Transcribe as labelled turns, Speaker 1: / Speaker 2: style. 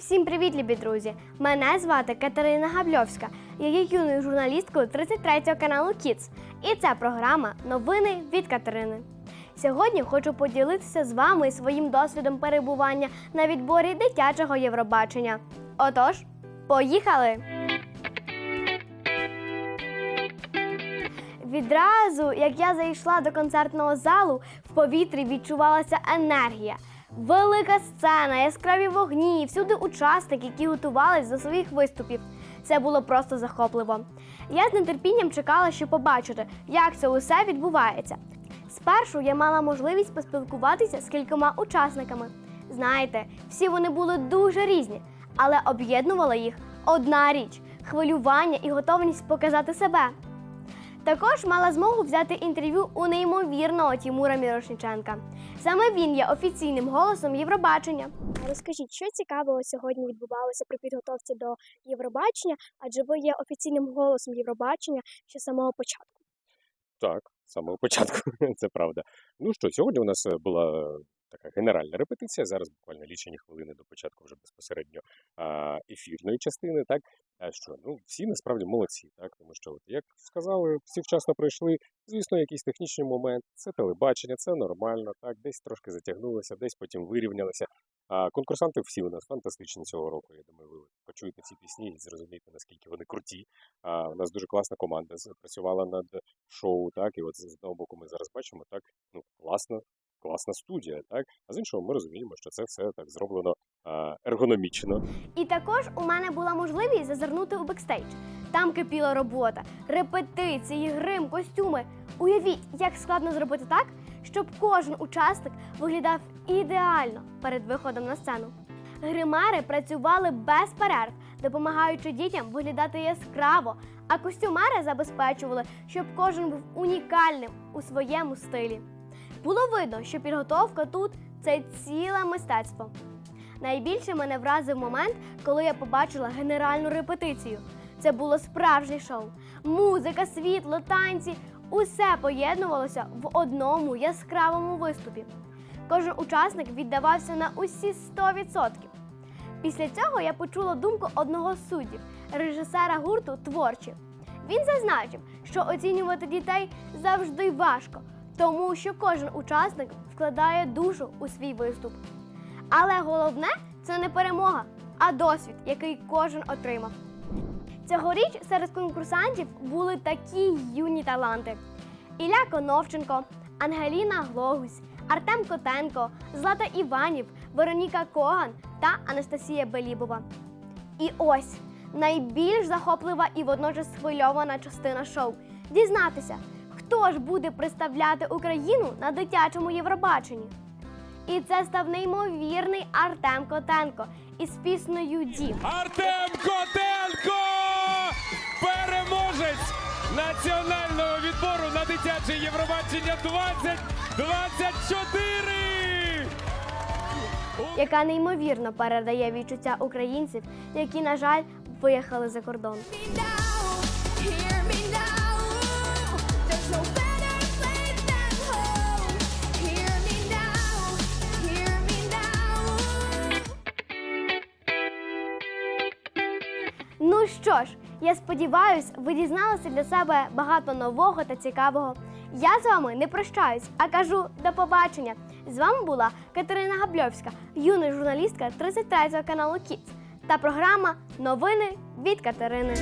Speaker 1: Всім привіт, любі друзі! Мене звати Катерина Габльовська. Я є юною журналісткою 33-го каналу Kids. І це програма Новини від Катерини. Сьогодні хочу поділитися з вами своїм досвідом перебування на відборі дитячого Євробачення. Отож, поїхали! Відразу, як я зайшла до концертного залу, в повітрі відчувалася енергія. Велика сцена, яскраві вогні, всюди учасники, які готувались до своїх виступів. Це було просто захопливо. Я з нетерпінням чекала, щоб побачити, як це усе відбувається. Спершу я мала можливість поспілкуватися з кількома учасниками. Знаєте, всі вони були дуже різні, але об'єднувала їх одна річ хвилювання і готовність показати себе. Також мала змогу взяти інтерв'ю у неймовірного Тімура Мірошниченка. Саме він є офіційним голосом Євробачення.
Speaker 2: Розкажіть, що цікавого сьогодні відбувалося при підготовці до Євробачення, адже ви є офіційним голосом Євробачення ще з самого початку.
Speaker 3: Так, з самого початку, це правда. Ну що, сьогодні у нас е, була така генеральна репетиція. Зараз буквально лічені хвилини до початку вже безпосередньо ефірної частини. Так що ну всі насправді молодці, так тому що, от, як сказали, всі вчасно пройшли. Звісно, якийсь технічний момент. Це телебачення, це нормально. Так, десь трошки затягнулося, десь потім вирівнялися. А конкурсанти всі у нас фантастичні цього року. Я думаю, ви почуєте ці пісні і зрозумієте, наскільки вони круті. А, у нас дуже класна команда працювала над шоу, так, і от з одного боку ми зараз бачимо, так, ну, класна, класна студія, так, а з іншого ми розуміємо, що це все так зроблено ергономічно.
Speaker 1: І також у мене була можливість зазирнути у бекстейдж. Там кипіла робота, репетиції, грим, костюми. Уявіть, як складно зробити так, щоб кожен учасник виглядав ідеально перед виходом на сцену. Гримери працювали без перерв, допомагаючи дітям виглядати яскраво, а костюмери забезпечували, щоб кожен був унікальним у своєму стилі. Було видно, що підготовка тут це ціле мистецтво. Найбільше мене вразив момент, коли я побачила генеральну репетицію. Це було справжнє шоу. Музика, світло, танці усе поєднувалося в одному яскравому виступі. Кожен учасник віддавався на усі 100%. Після цього я почула думку одного з суддів, режисера гурту Творчі. Він зазначив, що оцінювати дітей завжди важко, тому що кожен учасник вкладає душу у свій виступ. Але головне це не перемога, а досвід, який кожен отримав. Цьогоріч серед конкурсантів були такі юні таланти: Ілля Коновченко, Ангеліна Глогусь, Артем Котенко, Злата Іванів, Вероніка Коган та Анастасія Белібова. І ось найбільш захоплива і водночас схвильована частина шоу дізнатися, хто ж буде представляти Україну на дитячому Євробаченні. І це став неймовірний Артем Котенко із піснею Дім.
Speaker 4: Артем Котенко! Переможець національного відбору на дитяче Євробачення 2024!
Speaker 1: яка неймовірно передає відчуття українців, які, на жаль, виїхали за кордон. Ну що ж, я сподіваюсь, ви дізналися для себе багато нового та цікавого. Я з вами не прощаюсь, а кажу до побачення. З вами була Катерина Габльовська, юна журналістка 33 каналу Кіц та програма Новини від Катерини.